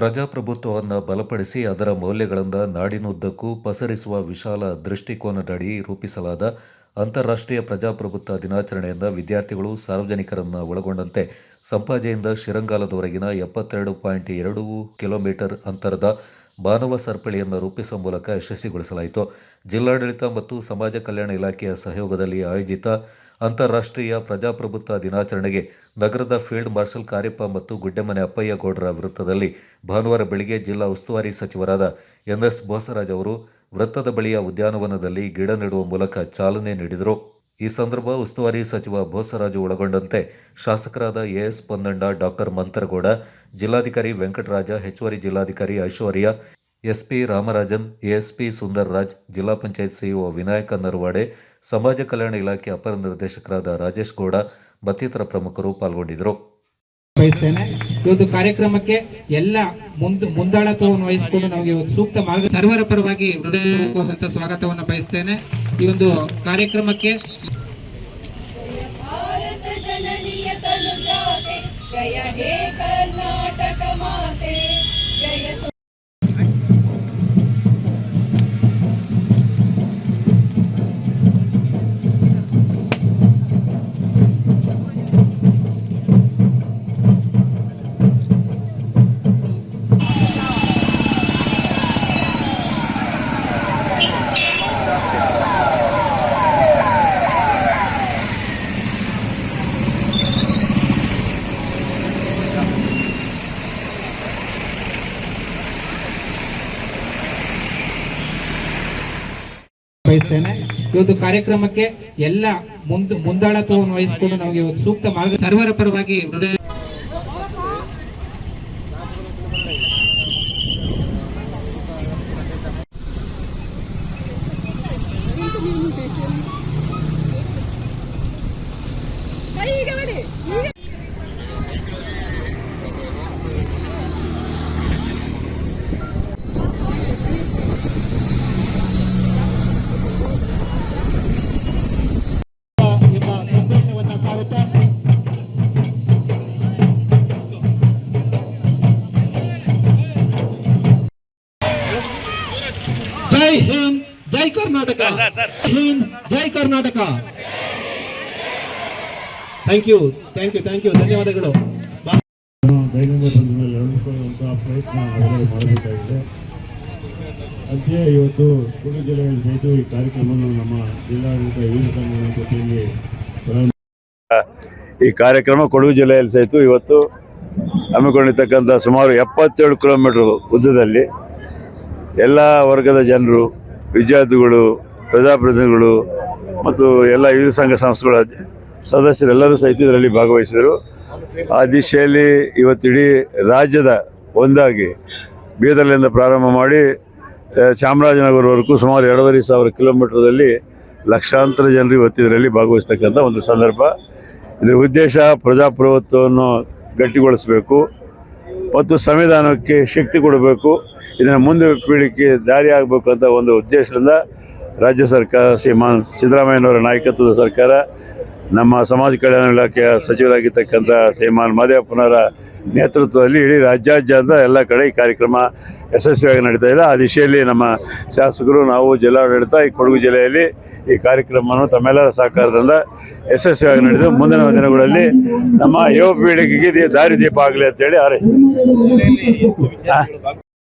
ಪ್ರಜಾಪ್ರಭುತ್ವವನ್ನು ಬಲಪಡಿಸಿ ಅದರ ಮೌಲ್ಯಗಳಿಂದ ನಾಡಿನುದ್ದಕ್ಕೂ ಪಸರಿಸುವ ವಿಶಾಲ ದೃಷ್ಟಿಕೋನದಡಿ ರೂಪಿಸಲಾದ ಅಂತಾರಾಷ್ಟ್ರೀಯ ಪ್ರಜಾಪ್ರಭುತ್ವ ದಿನಾಚರಣೆಯಿಂದ ವಿದ್ಯಾರ್ಥಿಗಳು ಸಾರ್ವಜನಿಕರನ್ನು ಒಳಗೊಂಡಂತೆ ಸಂಪಾಜೆಯಿಂದ ಶಿರಂಗಾಲದವರೆಗಿನ ಎಪ್ಪತ್ತೆರಡು ಪಾಯಿಂಟ್ ಎರಡು ಕಿಲೋಮೀಟರ್ ಅಂತರದ ಮಾನವ ಸರಪಳಿಯನ್ನು ರೂಪಿಸುವ ಮೂಲಕ ಯಶಸ್ವಿಗೊಳಿಸಲಾಯಿತು. ಜಿಲ್ಲಾಡಳಿತ ಮತ್ತು ಸಮಾಜ ಕಲ್ಯಾಣ ಇಲಾಖೆಯ ಸಹಯೋಗದಲ್ಲಿ ಆಯೋಜಿತ ಅಂತಾರಾಷ್ಟ್ರೀಯ ಪ್ರಜಾಪ್ರಭುತ್ವ ದಿನಾಚರಣೆಗೆ ನಗರದ ಫೀಲ್ಡ್ ಮಾರ್ಷಲ್ ಕಾರ್ಯಪ್ಪ ಮತ್ತು ಗುಡ್ಡೆಮನೆ ಅಪ್ಪಯ್ಯ ಗೌಡರ ವೃತ್ತದಲ್ಲಿ ಭಾನುವಾರ ಬೆಳಗ್ಗೆ ಜಿಲ್ಲಾ ಉಸ್ತುವಾರಿ ಸಚಿವರಾದ ಎನ್ಎಸ್ ಬೋಸರಾಜ್ ಅವರು ವೃತ್ತದ ಬಳಿಯ ಉದ್ಯಾನವನದಲ್ಲಿ ಗಿಡ ನೆಡುವ ಮೂಲಕ ಚಾಲನೆ ನೀಡಿದರು. ಈ ಸಂದರ್ಭ ಉಸ್ತುವಾರಿ ಸಚಿವ ಬೋಸರಾಜು ಒಳಗೊಂಡಂತೆ ಶಾಸಕರಾದ ಎಎಸ್ ಪೊನ್ನಂಡ, ಡಾಕ್ಟರ್ ಮಂತರಗೌಡ, ಜಿಲ್ಲಾಧಿಕಾರಿ ವೆಂಕಟರಾಜ, ಹೆಚ್ಚುವರಿ ಜಿಲ್ಲಾಧಿಕಾರಿ ಐಶ್ವರ್ಯ, ಎಸ್ಪಿ ರಾಮರಾಜನ್, ಎಎಸ್ಪಿ ಸುಂದರ್ರಾಜ್, ಜಿಲ್ಲಾ ಪಂಚಾಯತ್ ಸಿಇಒ ವಿನಾಯಕ ನರವಾಡೆ, ಸಮಾಜ ಕಲ್ಯಾಣ ಇಲಾಖೆ ಅಪರ ನಿರ್ದೇಶಕರಾದ ರಾಜೇಶ್ ಗೌಡ ಮತ್ತಿತರ ಪ್ರಮುಖರು ಪಾಲ್ಗೊಂಡಿದ್ದರು. ಇವತ್ತು ಕಾರ್ಯಕ್ರಮಕ್ಕೆ ಎಲ್ಲ ಮುಂದ ಮುಂದಾಳತ್ವವನ್ನು ವಹಿಸಿಕೊಂಡು ನಮಗೆ ಸೂಕ್ತ ಮಾರ್ಗ ಸರ್ವರ ಪರವಾಗಿ ಹೃದಯ ಸ್ವಾಗತವನ್ನು ಬಯಸ್ತೇನೆ. ಈ ಒಂದು ಕಾರ್ಯಕ್ರಮಕ್ಕೆ ಜಯ ಬಯಸ್ತೇನೆ. ಇವತ್ತು ಕಾರ್ಯಕ್ರಮಕ್ಕೆ ಎಲ್ಲ ಮುಂದ್ ಮುಂದಾಳತ್ವವನ್ನು ವಹಿಸಿಕೊಂಡು ನಮಗೆ ಸೂಕ್ತ ಮಾರ್ಗ ಸರ್ವರ ಪರವಾಗಿ ಜೈ ಹಿಂದ್ ಜೈ ಕರ್ನಾಟಕ. ಹಿಂದ್ ಜೈ Karnataka. Thank you thank you thank you ಧನ್ಯವಾದಗಳು. ಪ್ರಯತ್ನ ಮಾಡಬೇಕಾಗಿದೆ ಅಂತೆಯೇ ಇವತ್ತು ಕೊಡಗು ಜಿಲ್ಲೆಯಲ್ಲಿ ಸಹಿತ ಈ ಕಾರ್ಯಕ್ರಮವನ್ನು ನಮ್ಮ ಜಿಲ್ಲಾಡಳಿತ ಯುವ ಸಂಘಗಳ ಜೊತೆಯಲ್ಲಿ ಈ ಕಾರ್ಯಕ್ರಮ ಕೊಡಗು ಜಿಲ್ಲೆಯಲ್ಲಿ ಸಹಿತ ಇವತ್ತು ಹಮ್ಮಿಕೊಂಡಿರ್ತಕ್ಕಂಥ ಸುಮಾರು ಎಪ್ಪತ್ತೇಳು ಕಿಲೋಮೀಟರ್ ಉದ್ದದಲ್ಲಿ ಎಲ್ಲ ವರ್ಗದ ಜನರು, ವಿದ್ಯಾರ್ಥಿಗಳು, ಪ್ರಜಾಪ್ರತಿನಿಧಿಗಳು ಮತ್ತು ಎಲ್ಲ ವಿವಿಧ ಸಂಘ ಸಂಸ್ಥೆಗಳ ಸದಸ್ಯರೆಲ್ಲರೂ ಸಹಿತ ಇದರಲ್ಲಿ ಭಾಗವಹಿಸಿದರು. ಆ ದಿಶೆಯಲ್ಲಿ ಇವತ್ತಿಡೀ ರಾಜ್ಯದ ಒಂದಾಗಿ ಬೀದರ್ಲಿಂದ ಪ್ರಾರಂಭ ಮಾಡಿ ಚಾಮರಾಜನಗರವರೆಗೂ ಸುಮಾರು ಎರಡೂವರೆ ಸಾವಿರ ಕಿಲೋಮೀಟರ್ದಲ್ಲಿ ಲಕ್ಷಾಂತರ ಜನರು ಇವತ್ತಿದರಲ್ಲಿ ಭಾಗವಹಿಸ್ತಕ್ಕಂಥ ಒಂದು ಸಂದರ್ಭ. ಇದರ ಉದ್ದೇಶ ಪ್ರಜಾಪ್ರಭುತ್ವವನ್ನು ಗಟ್ಟಿಗೊಳಿಸಬೇಕು. ಮತ್ತು ಸಂವಿಧಾನಕ್ಕೆ ಶಕ್ತಿ ಕೊಡಬೇಕು, ಇದನ್ನು ಮುಂದೆ ಪೀಳಿಗೆ ದಾರಿ ಆಗಬೇಕು ಅಂತ ಒಂದು ಉದ್ದೇಶದಿಂದ ರಾಜ್ಯ ಸರ್ಕಾರ, ಶ್ರೀಮಾನ್ ಸಿದ್ದರಾಮಯ್ಯನವರ ನಾಯಕತ್ವದ ಸರ್ಕಾರ, ನಮ್ಮ ಸಮಾಜ ಕಲ್ಯಾಣ ಇಲಾಖೆಯ ಸಚಿವರಾಗಿರ್ತಕ್ಕಂಥ ಶ್ರೀಮಾನ್ ಮಾದೇವಪ್ಪನವರ ನೇತೃತ್ವದಲ್ಲಿ ಇಡೀ ರಾಜ್ಯಾದ್ಯಂತ ಎಲ್ಲ ಕಡೆ ಈ ಕಾರ್ಯಕ್ರಮ ಯಶಸ್ವಿಯಾಗಿ ನಡೀತಾ ಇದೆ. ಆ ದಿಶೆಯಲ್ಲಿ ನಮ್ಮ ಶಾಸಕರು ನಾವು ಜಿಲ್ಲಾಡಳಿತ ಈ ಕೊಡಗು ಜಿಲ್ಲೆಯಲ್ಲಿ ಈ ಕಾರ್ಯಕ್ರಮವನ್ನು ತಮ್ಮೆಲ್ಲರ ಸಹಕಾರದಿಂದ ಯಶಸ್ವಿಯಾಗಿ ನಡೆದು ಮುಂದಿನ ದಿನಗಳಲ್ಲಿ ನಮ್ಮ ಯುವ ಪೀಳಿಗೆಗೆ ದಾರಿದೀಪ ಆಗಲಿ ಅಂತೇಳಿ ಹಾರೈಸ್ತೀನಿ.